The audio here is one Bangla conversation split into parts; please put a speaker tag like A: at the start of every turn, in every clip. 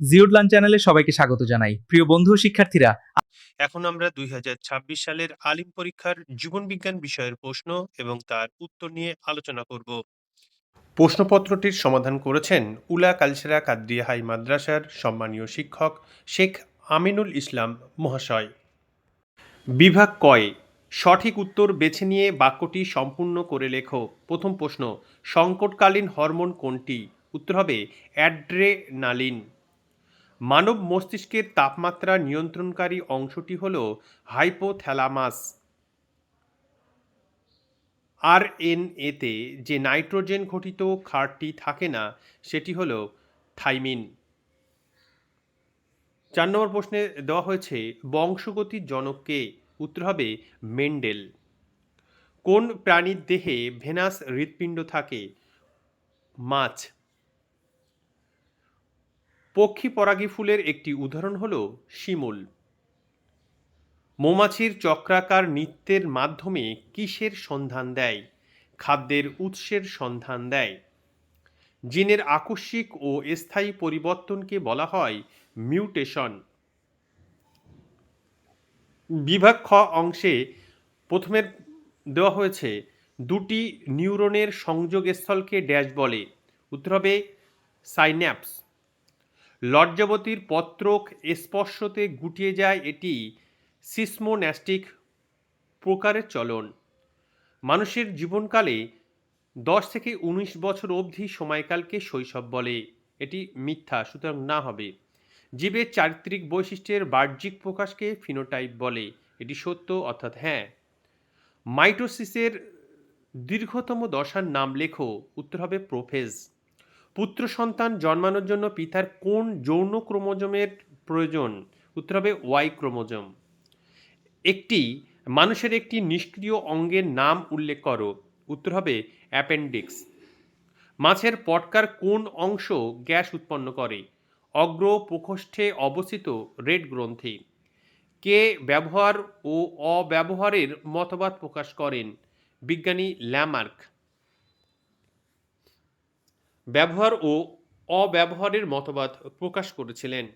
A: জিওডলান চ্যানেলে সবাইকে স্বাগত জানাই। প্রিয় বন্ধু, শিক্ষার্থীরা,
B: এখন আমরা দুই হাজার ছাব্বিশ সালের আলিম পরীক্ষার জীবনবিজ্ঞান বিষয়ের প্রশ্ন এবং তার উত্তর নিয়ে আলোচনা করব। প্রশ্নপত্রটির সমাধান করেছেন উলা কালসেরা কাদ্রিয়া হাই মাদ্রাসার সম্মানীয় শিক্ষক শেখ আমিনুল ইসলাম মহাশয়। বিভাগ কয়, সঠিক উত্তর বেছে নিয়ে বাক্যটি সম্পূর্ণ করে লেখো। প্রথম প্রশ্ন, সংকটকালীন হরমোন কোনটি? উত্তর হবে অ্যাড্রেনালিন। মানব মস্তিষ্কের তাপমাত্রা নিয়ন্ত্রণকারী অংশটি হল হাইপোথ্যালামাস। আর এন এতে যে নাইট্রোজেন ঘটিত ক্ষারটি থাকে না, সেটি হল থাইমিন। চার নম্বর প্রশ্নে দেওয়া হয়েছে বংশগতির জনককে উত্তর হবে মেন্ডেল। কোন প্রাণীর দেহে ভেনাস হৃৎপিণ্ড থাকে? মাছ। পক্ষী পরাগী ফুলের একটি উদাহরণ হল শিমুল। মৌমাছির চক্রাকার নৃত্যের মাধ্যমে কিসের সন্ধান দেয়? খাদ্যের উৎসের সন্ধান দেয়? জিনের আকস্মিক ও স্থায়ী পরিবর্তনকে বলা হয় মিউটেশন। বিভাগ খ অংশে প্রথমের দেওয়া হয়েছে, দুটি নিউরনের সংযোগস্থলকে ড্যাশ বলে। উত্তর হবে সাইন্যাপস। লজ্জাবতীর পত্রক স্পর্শতে গুটিয়ে যায় এটি সিসমোন্যাস্টিক প্রকারের চলন। মানুষের জীবনকালে দশ থেকে উনিশ বছর অবধি সময়কালকে শৈশব বলে। এটি মিথ্যা, সুতরাং না হবে। জীবের চারিত্রিক বৈশিষ্ট্যের বাহ্যিক প্রকাশকে ফিনোটাইপ বলে। এটি সত্য, অর্থাৎ হ্যাঁ। মাইটোসিসের দীর্ঘতম দশার নাম লেখো, উত্তর হবে প্রোফেজ। পুত্র সন্তান জন্মানোর জন্য পিতার কোন যৌন ক্রোমোজোমের প্রয়োজন? উত্তর হবে ওয়াই ক্রোমোজোম। একটি, মানুষের একটি নিষ্ক্রিয় অঙ্গের নাম উল্লেখ করো। উত্তর হবে অ্যাপেন্ডিক্স। মাছের পটকার কোন অংশ গ্যাস উৎপন্ন করে? অগ্র প্রকোষ্ঠে অবস্থিত রেড গ্রন্থি। কে ব্যবহার ও অব্যবহারের মতবাদ প্রকাশ করেন? বিজ্ঞানী ল্যামার্ক। ব্যবহার ও অব্যবহারের মতবাদ প্রকাশ করেছিলেন।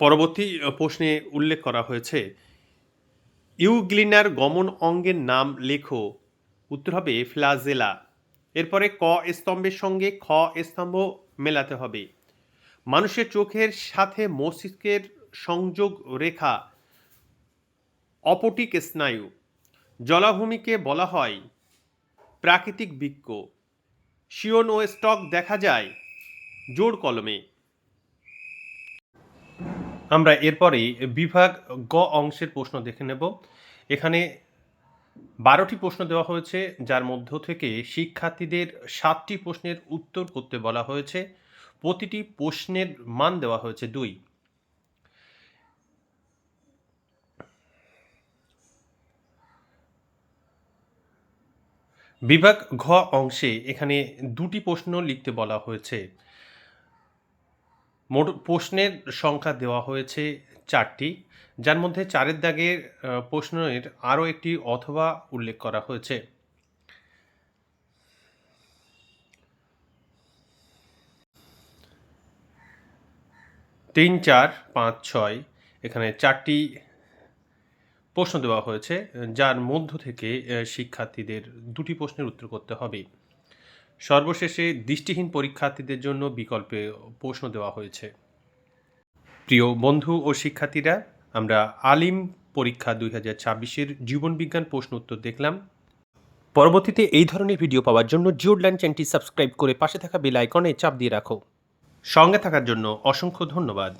B: পরবর্তী প্রশ্নে উল্লেখ করা হয়েছে, ইউগ্লিনার গমন অঙ্গের নাম লেখো, উত্তর হবে ফ্লাজেলা। এরপরে ক স্তম্ভের সঙ্গে খ স্তম্ভ মেলাতে হবে। মানুষের চোখের সাথে মস্তিষ্কের সংযোগ রেখা, অপটিক স্নায়ু। জলাভূমিকে বলা হয় প্রাকৃতিক বৃক্ষ শিওন ও স্টক দেখা যায় জোর কলমে। আমরা এরপরেই বিভাগ গ অংশের প্রশ্ন দেখে নেব। এখানে বারোটি প্রশ্ন দেওয়া হয়েছে, যার মধ্য থেকে শিক্ষার্থীদের সাতটি প্রশ্নের উত্তর করতে বলা হয়েছে। প্রতিটি প্রশ্নের মান দেওয়া হয়েছে দুই। বিভাগ ঘ অংশে এখানে দুটি প্রশ্ন লিখতে বলা হয়েছে। মোট প্রশ্নের সংখ্যা দেওয়া হয়েছে চারটি, যার মধ্যে চারের দাগের প্রশ্নের আরও একটি অথবা উল্লেখ করা হয়েছে। তিন, চার, পাঁচ, ছয়, এখানে চারটি প্রশ্ন দেওয়া হয়েছে, যার মধ্য থেকে শিক্ষার্থীদের দুটি প্রশ্নের উত্তর করতে হবে। সর্বশেষে দৃষ্টিহীন পরীক্ষার্থীদের জন্য বিকল্পে প্রশ্ন দেওয়া হয়েছে। প্রিয় বন্ধু ও শিক্ষার্থীরা, আমরা আলিম পরীক্ষা দুই হাজার ছাব্বিশের জীবনবিজ্ঞান প্রশ্ন উত্তর দেখলাম। পরবর্তীতে এই ধরনের ভিডিও পাওয়ার জন্য জিওডল্যান্ড চ্যানেলটি সাবস্ক্রাইব করে পাশে থাকা বেল আইকনে চাপ দিয়ে রাখো। সঙ্গে থাকার জন্য অসংখ্য ধন্যবাদ।